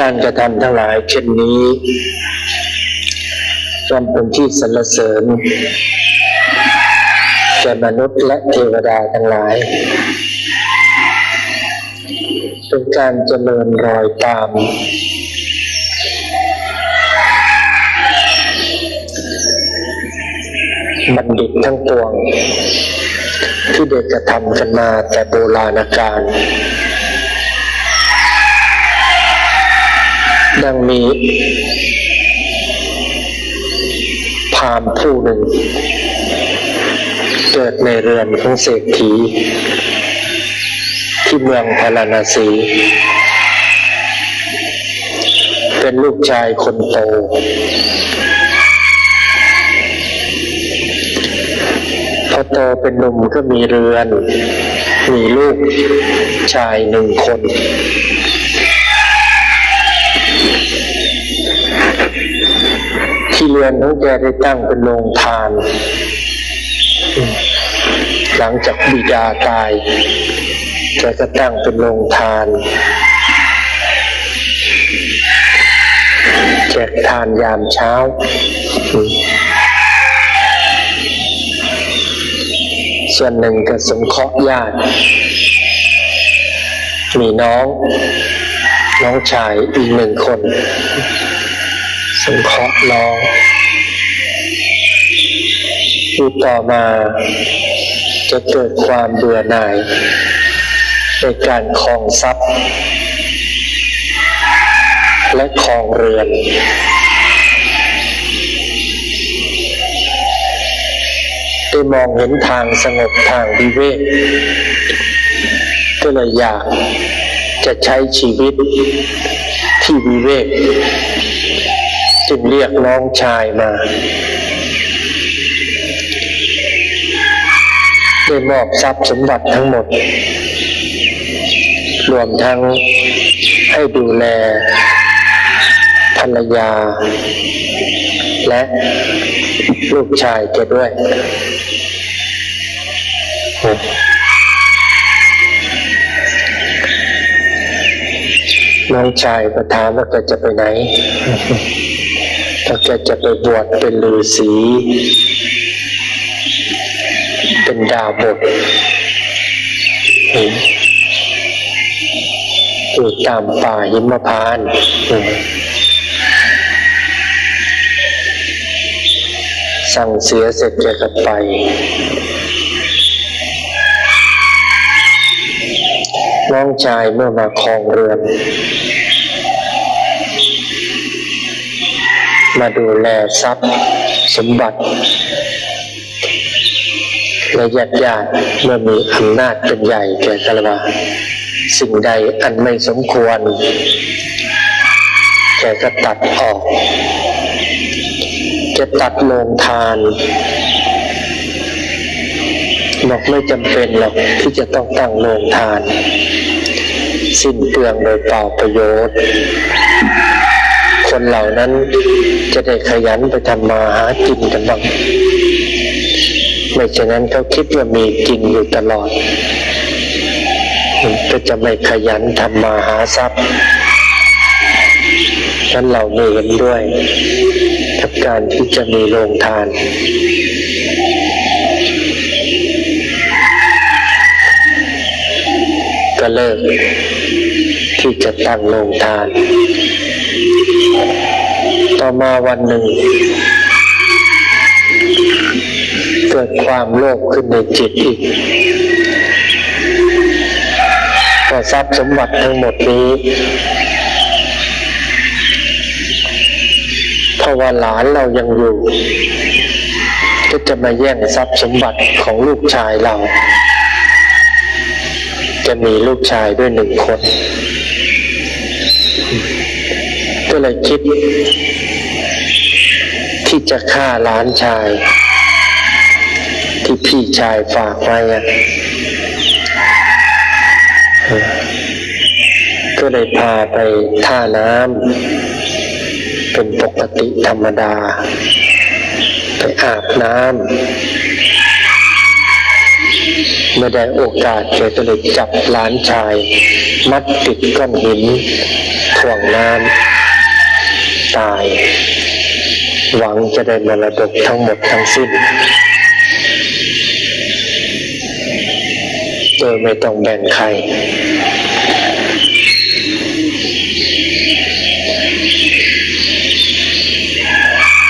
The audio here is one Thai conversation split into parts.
การกระทำทั้งหลายเช่นนี้ย่อมเป็นที่สรรเสริญแก่มนุษย์และเทวดาทั้งหลาย เป็นการเจริญรอยตาม บัณฑิตทั้งปวง ที่ได้กระทำกันมาแต่โบราณกาล ดังมีพามผู้หนึ่ง เกิดในเรือนของเศรษฐี ที่เมืองพาราณสี เป็นลูกชายคนโต พอโตเป็นหนุ่มก็มีเรือน มีลูกชายหนึ่งคน เรือนของแกได้ตั้งเป็นโรงทาน หลังจากบิดาตายแกก็ตั้งเป็นโรงทานแจกทานยามเช้า ส่วนหนึ่งก็สงเคราะห์ญาติ มีน้อง น้องชายอีกหนึ่งคน งเคราะห์น้องอีกต่อมาจะเกิดความเบื่อหน่ายในการครองทรัพย์ และครองเรือนได้มองเห็นทางสงบทางวิเวกก็เลยอยากจะใช้ชีวิตที่วิเวก จึงเรียกน้องชายมาได้มอบทรัพย์สมบัติทั้งหมด รวมทั้งให้ดูแลภรรยา และลูกชายแกด้วย น้องชายก็ถามว่าแกจะไปไหน ถ้าแกจะไปบวชเป็นฤาษีเป็นดาวบทอยู่ตามป่าหิมพานต์สั่งเสียเสร็จแกก็ไป น้องชายเมื่อมาครองเรือน มาดูแลทรัพย์สมบัติและญาติญาติเมื่อมีอำนาจเป็นใหญ่แก่กระบาสิ่งใดอันไม่สมควรแกก็ตัดออกจะตัดโงทานบอกไม่จำเป็นหรอกที่จะต้องตั้งโงทาน สิ้นเปลืองโดยเปล่าประโยชน์ คนเหล่านั้นจะได้ขยันไปทำมาหากินกันบ้าง ไม่ฉะนั้นเขาคิดว่ามีกินอยู่ตลอด ก็จะไม่ขยันทำมาหาทรัพย์นั้นเราไม่เห็นด้วยกับการที่จะมีโรงทานก็เลิกที่จะตั้งโรงทาน ต่อมาวันหนึ่ง เกิดความโลภขึ้นในจิตอีกว่าทรัพย์สมบัติทั้งหมดนี้เพราว่าหลานเรายังอยู่ ก็จะมาแย่งทรัพย์สมบัติของลูกชายเรา จะมีลูกชายด้วยหนึ่งคน ก็เลยคิด ที่จะฆ่าหลานชาย ที่พี่ชายฝากไว้ก็เลยพาไปท่าน้ำเป็นปกติธรรมดา ไปอาบน้ำเมื่อได้โอกาสแกก็เลยจับหลานชาย มัดติดก้อนหินถ่วงน้ำาย หวังจะได้มรดกทั้งหมดทั้งสิ้น โดยไม่ต้องแบ่งใคร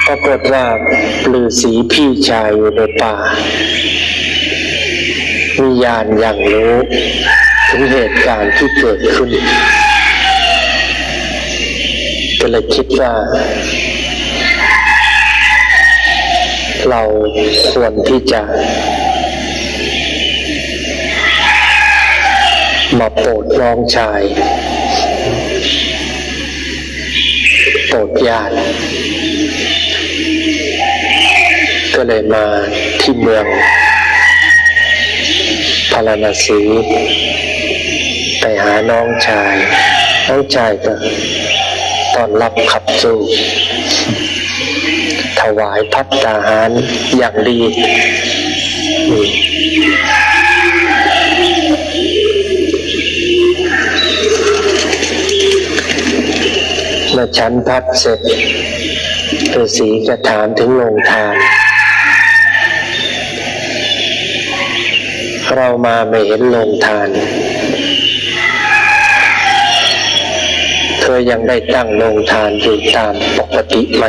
ปรากฏว่าฤาษีพี่ชายอยู่ในป่ามีญาณอย่างรู้ถึงเหตุการณ์ที่เกิดขึ้น ก็เลยคิดว่า เราควรที่จะมาโปรดน้องชาย โปรดญาติ ก็เลยมาที่เมืองพาราณสี ไปหาน้องชาย น้องชายก็ ต้อนรับขับสู้ถวายพัตตาหารอย่างดีเมื่อฉันพัดเสร็จฤาษีก็ถามถึงโรงทาน เรามาไม่เห็นโรงทาน ธอยังได้ตั้งโรงทานอยู่ตามปกติไหม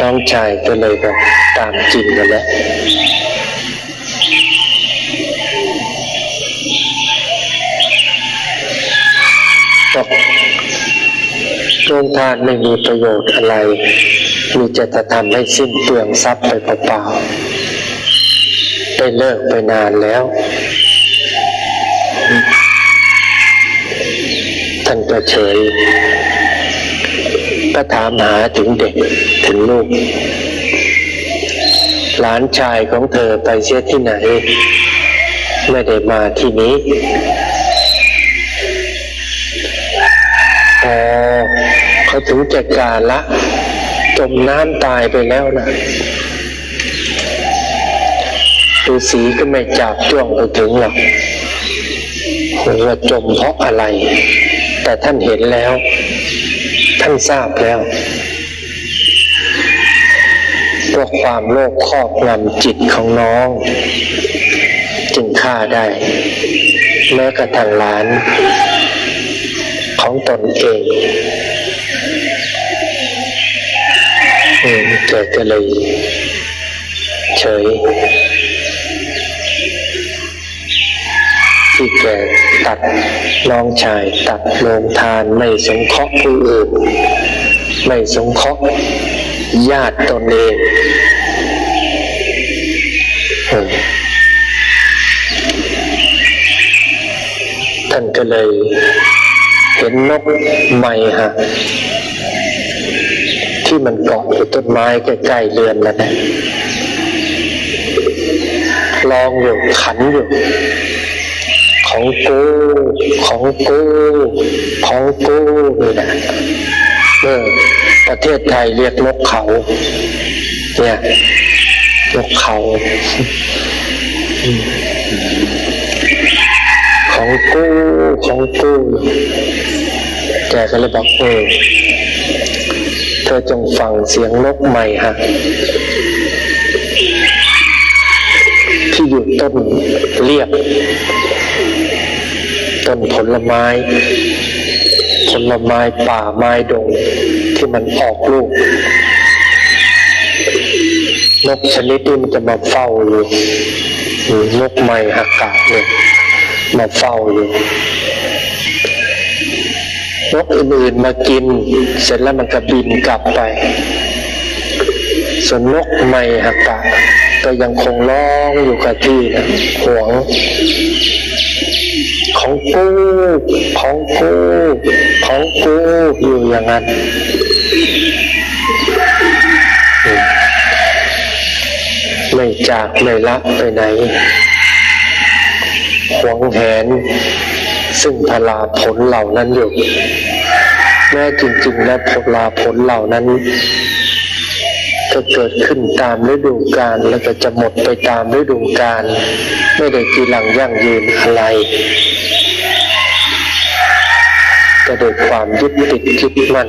น้องชายก็เลยบอกตามจริงกันแหละบอกโรงทานไม่มีประโยชน์อะไร มีจะจะทำให้สิ้นเปลืองทรัพย์ไปเปล่าๆได้เลิกไปนานแล้ว ท่านก็เฉย ก็ถามหาถึงเด็กถึงลูก หลานชายของเธอไปเสียที่ไหน ไม่ได้มาที่นี้อ๋อเขาถึงจัดการละ จมน้ำตายไปแล้วนะฤาษีก็ไม่จับจ้วงไปถึงหรอกว่าจมเพราะอะไร แต่ท่านเห็นแล้ว ท่านทราบแล้วว่าความโลภครอบงำจิตของน้อง จึงฆ่าได้ แม้กระทั่งหลาน ของตนเองอืมแกก็เลยเฉย ที่แกตัดน้องชายตัดโรงทานไม่สงเคราะห์ผู้อื่นไม่สงเคราะห์ญาติตนเองท่านก็เลยเห็นนกใหม่ฮะที่มันเกาะอยู่ต้นไม้ใกล้ๆเรือนนั่นแหละลองอยู่ขันอยู่ ของกูของกูของกูนี่แหละเออประเทศไทยเรียกนกเขา เนี่ยนกเขา ของกูของกูแกก็เลยบอกเออเธอจงฟังเสียงนกใหม่ฮะที่อยู่ต้นเรียบ ต้นผลไม้ผลไม้ป่าไม้ดงที่มันออกลูกนกชนิดนี้มันจะมาเฝ้าอยู่หรือนกไม้หักกาศเนี่ยมาเฝ้าอยู่นกอื่นๆมากิน เสร็จแล้วมันก็บินกลับไป ส่วนนกไม้หักกาศก็ยังคงร้องอยู่กับที่นะหวง ของกูของกูของกูอยู่อย่างนั้นไม่จากไม่ละไปไหนหวงแหน ซึ่งพลาผลเหล่านั้นอยู่ แม้จริงๆ แล้วพลาผลเหล่านั้น ก็เกิดขึ้นตามฤดูกาลแล้วก็จะหมดไปตามฤดูกาลไม่ได้กีหลังยั่งยืนอะไร ก็โดยความยึดติดยึดมั่น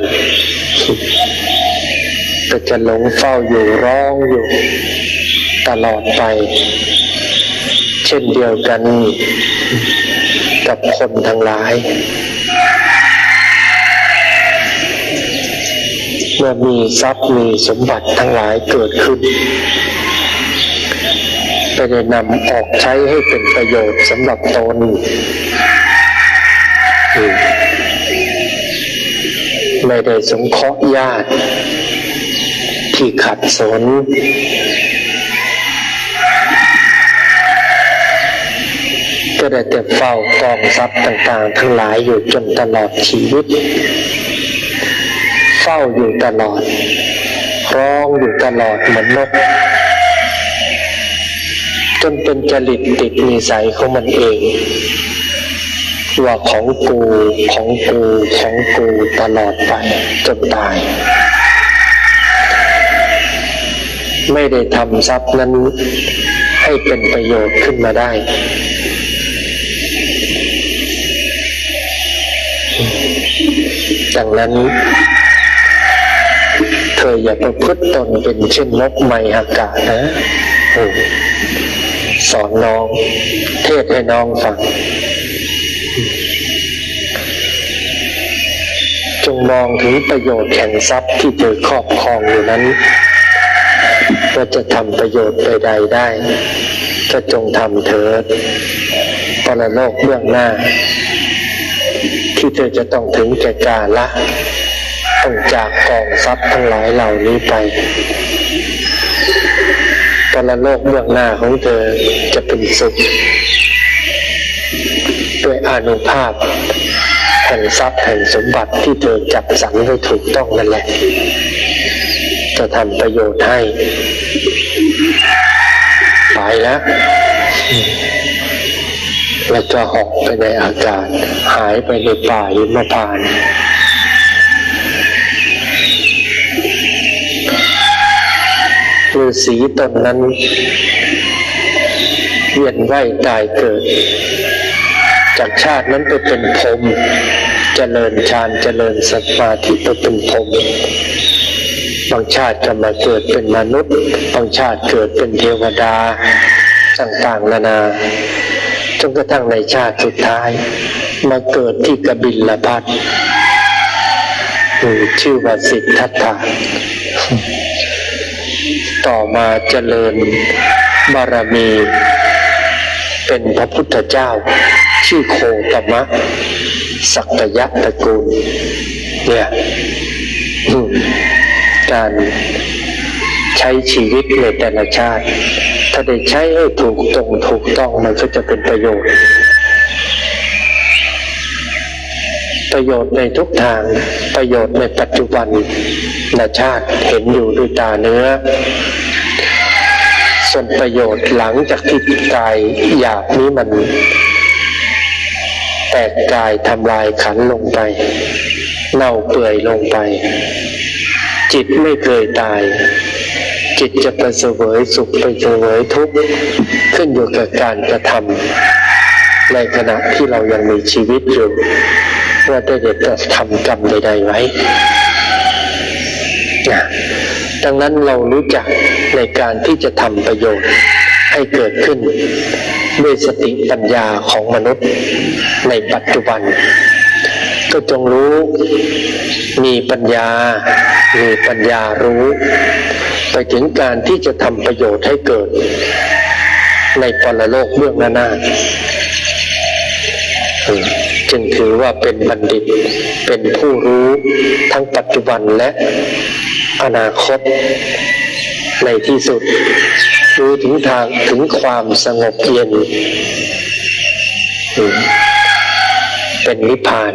ก็จะหลงเฝ้าอยู่ร้องอยู่ ตลอดไป เช่นเดียวกันกับคนทั้งหลาย เมื่อมีทรัพย์มีสมบัติทั้งหลายเกิดขึ้นไม่ได้นำออกใช้ให้เป็นประโยชน์สำหรับตนอืม ไม่ได้สงเคราะห์ญาติที่ขัดสน ก็ได้แต่เฝ้ากองทรัพย์ต่าง ๆ ทั้งหลายอยู่จนตลอดชีวิต เฝ้าอยู่ตลอด ร้องอยู่ตลอดเหมือนนก จนเป็นจริตติดนิสัยของมันเอง ว่าของกูของกูของกูตลอดไปจนตาย ไม่ได้ทำทรัพย์นั้นให้เป็นประโยชน์ขึ้นมาได้ ดังนั้น เธออย่าประพฤติตนเป็นเช่นนกไมอากาศนะอสอนน้อง เทศให้น้องฟัง จงมองถึงประโยชน์แห่งทรัพย์ที่เธอครอบครองอยู่นั้นว่าจะทำประโยชน์ใดๆได้ก็จงทำเถิดปรโลกเบื้องหน้า ที่เธอจะต้องถึงแก่กาละต้องจากกองทรัพย์ทั้งหลายเหล่านี้ไปปรโลกเบื้องหน้าของเธอจะเป็นสุขด้วยอนุภาพ แห่งทรัพย์แห่งสมบัติที่เธอจัดสรรไว้ถูกต้องนั่นแหละ จะทำประโยชน์ให้ ไปแล้วอืมแล้วก็หอกไปในอากาศ หายไปในป่าหิมพาน ฤาษีตนนั้นเวียนว่ายตายเกิด จากชาตินั้นไปเป็นพรมเจริญฌานเจริญสมาธิไปเป็นพรมบางชาติก็มาเกิดเป็นมนุษย์บางชาติเกิดเป็นเทวดาต่างๆนานาจนกระทั่งในชาติสุดท้าย มาเกิดที่กบิลพัทอืมชื่อว่าสิทธัตถะต่อมาเจริญบารมี เป็นพระพุทธเจ้า ชื่อโคตมะ สักยะตระกูลเนี่ยการใช้ชีวิตในแต่ละชาติ ถ้าได้ใช้ให้ถูกตรงถูกต้องมันก็จะเป็นประโยชน์ ประโยชน์ในทุกทางประโยชน์ในปัจจุบันนาชาติเห็นอยู่ด้วยตาเนื้อ ส่วนประโยชน์หลังจากที่กายหยาบนี้มัน กกายทำลายขันลงไป เน่าเปื่อยลงไป จิตไม่เคยตาย จิตจะไปเสวยสุขไปเสวยทุกข์ขึ้นอยู่กับการกระทำในขณะที่เรายังมีชีวิตอยู่ว่าได้เด็ดทำกรรมใดๆไว้นะดังนั้นเรารู้จักในการที่จะทำประโยชน์ให้เกิดขึ้นด้วยสติปัญญาของมนุษย์ ในปัจจุบัน ก็จงรู้มีปัญญา มีปัญญารู้ ไปถึงการที่จะทำประโยชน์ให้เกิด ในปรโลกเบื้องหน้าจึงถือว่าเป็นบัณฑิต เป็นผู้รู้ทั้งปัจจุบันและอนาคต ในที่สุด รู้ถึงทางถึงความสงบเย็น เป็นนิพพาน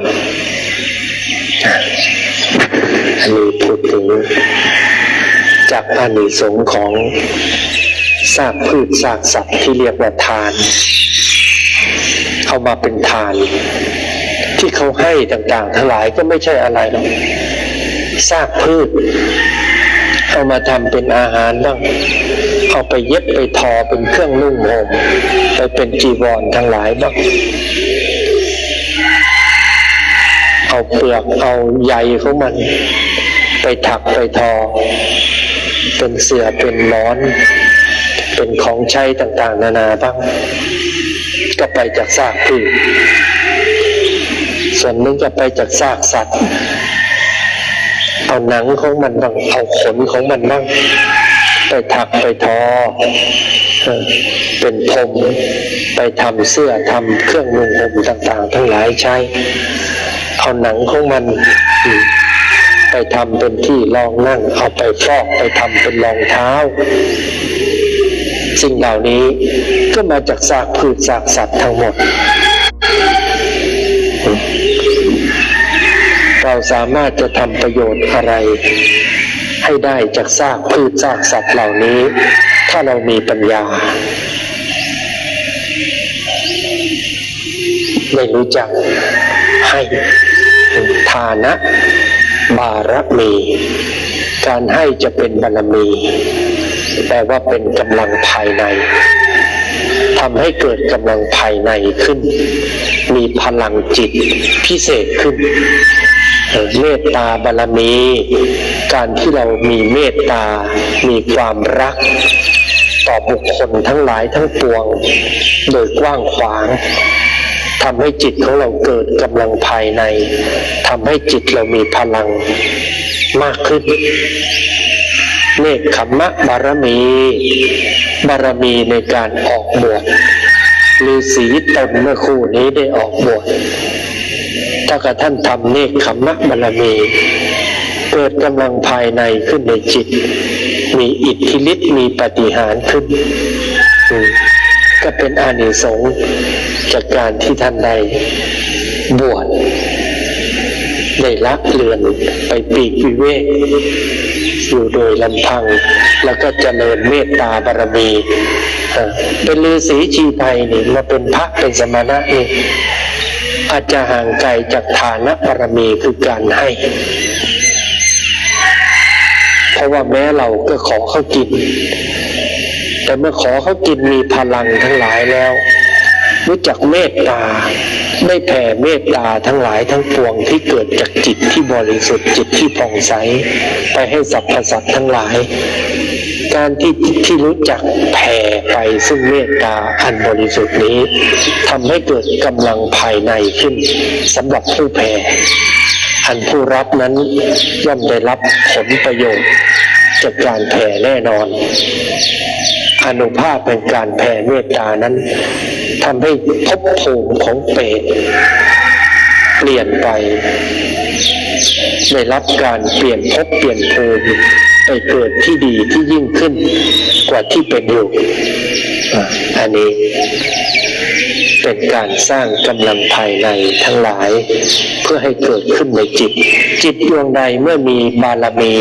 อันนี้พูดถึงจากอานิสงส์ของซากพืชซากสัตว์ที่เรียกว่าทาน เข้ามาเป็นทาน ที่เขาให้ต่างๆ ทั้งหลายก็ไม่ใช่อะไรหรอกซากพืชเอามาทำเป็นอาหารบ้างเอาไปเย็บไปทอเป็นเครื่องนุ่งห่มไปเป็นจีวรทั้งหลายบ้าง เอาเปลือกเอาใยของมัน ไปถักไปทอ เป็นเสือเป็นหมอน เป็นของใช้ต่างๆ นานาบ้าง ก็ไปจากซากพืชส่วนนึงก็ไปจากซากสัตว์ เอาหนังของมันบ้างเอาขนของมันบ้างไปถักไปทอ เป็นพมไปทำเสื้อทำเครื่องนุ่งห่มต่าง ๆ ทั้งหลายใช้ เอาหนังของมันไปทำเป็นที่รองนั่ง เอาไปฟอกไปทำเป็นรองเท้า สิ่งเหล่านี้ก็มาจากซากพืชซากสัตว์ทั้งหมด เราสามารถจะทำประโยชน์อะไร ให้ได้จากซากพืชซากสัตว์เหล่านี้ ถ้าเรามีปัญญาไม่รู้จักให้ ทานะ บารมี การให้จะเป็นบารมีแปลว่าเป็นกำลังภายในทำให้เกิดกำลังภายในขึ้น มีพลังจิตพิเศษขึ้นเมตตาบารมี การที่เรามีเมตตา มีความรัก ต่อบุคคลทั้งหลายทั้งปวง โดยกว้างขวาง ทำให้จิตของเราเกิดกำลังภายในทำให้จิตเรามีพลังมากขึ้นเนคขมมะบารมี บารมีในการออกบวชฤาษีตนเมื่อคู่นี้ได้ออกบวชถ้ากระท่านทำเนคขมมะบารมี เกิดกำลังภายในขึ้นในจิต มีอิทธิฤทธิ์มีปฏิหารขึ้น ก็เป็นอานิสงส์ จากการที่ท่านได้บวชได้ละเลือนไปปีกวิเวกอยู่โดยลำพัง แล้วก็เจริญเมตตาบารมี เป็นฤาษีชีภัยนี่มาเป็นพระเป็นสมณะนี่อาจจะห่างไกลจากฐานะบารมีคือการให้ เพราะว่าแม้เราก็ขอเขากิน แต่เมื่อขอเขากินมีพลังทั้งหลายแล้ว รู้จักเมตตาได้แผ่เมตตาทั้งหลายทั้งปวงที่เกิดจากจิตที่บริสุทธิ์จิตที่ผ่องใส ไปให้สรรพสัตว์ทั้งหลาย การที่ที่รู้จักแผ่ไปซึ่งเมตตาอันบริสุทธิ์นี้ทำให้เกิดกำลังภายในขึ้นสำหรับผู้แผ่อันผู้รับนั้นย่อมได้รับผลประโยชน์จากการแผ่แน่นอน อนุภาพเป็นการแผ่เมตตานั้น ทำให้ภพภูมิของเปรตเปลี่ยนไปได้รับการเปลี่ยนภพเปลี่ยนภูมิไปเกิดที่ดีที่ยิ่งขึ้นกว่าที่เป็นอยู่อะอันนี้เป็นการสร้างกำลังภายในทั้งหลายเพื่อให้เกิดขึ้นในจิต จิตดวงใดเมื่อมีบารมี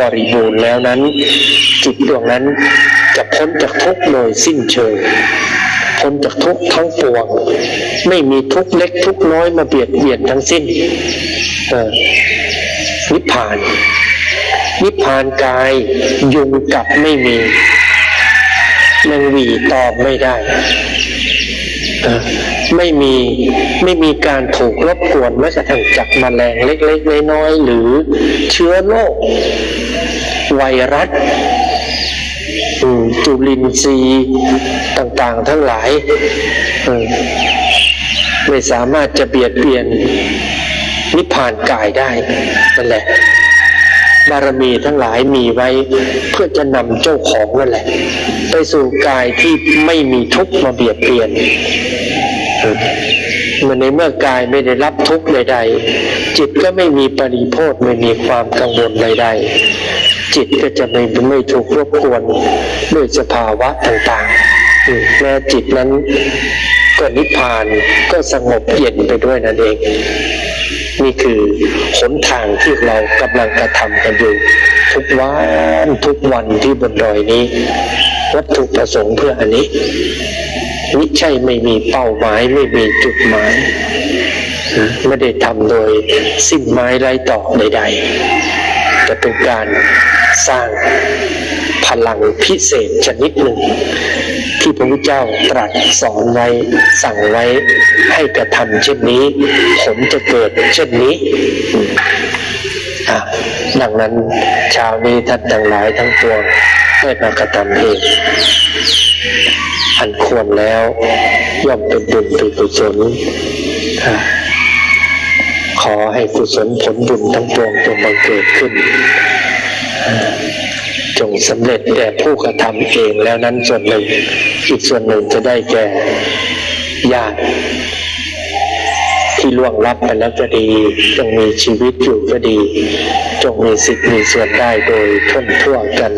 บริบูรณ์แล้วนั้น จิตดวงนั้นจะพ้นจากทุกข์โดยสิ้นเชิง พ้นจากทุกข์ทั้งปวง ไม่มีทุกข์เล็กทุกข์น้อยมาเบียดเบียนทั้งสิ้นนิพพาน นิพพานกายยุงกับไม่มีแมงวีตอบไม่ได้ ไม่มีไม่มีการถูกรบกวนแม้กระทั่งจากแมลงเล็กๆน้อยๆหรือเชื้อโรคไวรัส จุลินทรีย์ต่างๆ ทั้งหลาย ไม่สามารถจะเบียดเบียนนิพพานกายได้นั่นแหละ บารมีทั้งหลายมีไว้เพื่อจะนำเจ้าของนั่นแหละ ไปสู่กายที่ไม่มีทุกข์มาเบียดเบียนเมื่อในเมื่อกายไม่ได้รับทุกข์ใดๆจิตก็ไม่มีปริโภทไม่มีความกังวลใดๆจิตก็จะไม่ไม่ถูกรบกวน ด้วยสภาวะต่างๆแม้จิตนั้นก็นิพพานก็สงบเย็นไปด้วยนั่นเอง นี่คือหนทางที่เรากำลังกระทำกันอยู่ทุกวันทุกวันที่บนดอยนี้ วัตถุประสงค์เพื่ออันนี้ไม่ใช่ไม่มีเป้าหมายไม่มีจุดหมาย ไม่ได้ทำโดยสิ้นไม้ไร้ต่อใด ๆ แต่เป็นการสร้าง ลังพิเศษชนิดหนึ่ง ที่พระพุทธเจ้าตรัสสอนไว้สั่งไว้ให้กระทำเช่นนี้ผลจะเกิดเช่นนี้ดังนั้นช้านี้ท่านทั้งหลายทั้งปวงได้มากระทำเองอันควรแล้วย่อมเป็นบุญเป็นกุศลขอให้กุศลผลบุญทั้งปวงจงบังเกิดขึ้น จงสำเร็จแต่ผู้กระทำเองแล้วนั้นส่วนหนึ่งอีกส่วนหนึ่งจะได้แก่ญาติที่ล่วงลับไปแล้วก็ดีจงมีชีวิตอยู่ก็ดี จงมีสิทธิ์มีส่วนได้โดยทั่วทั่วกัน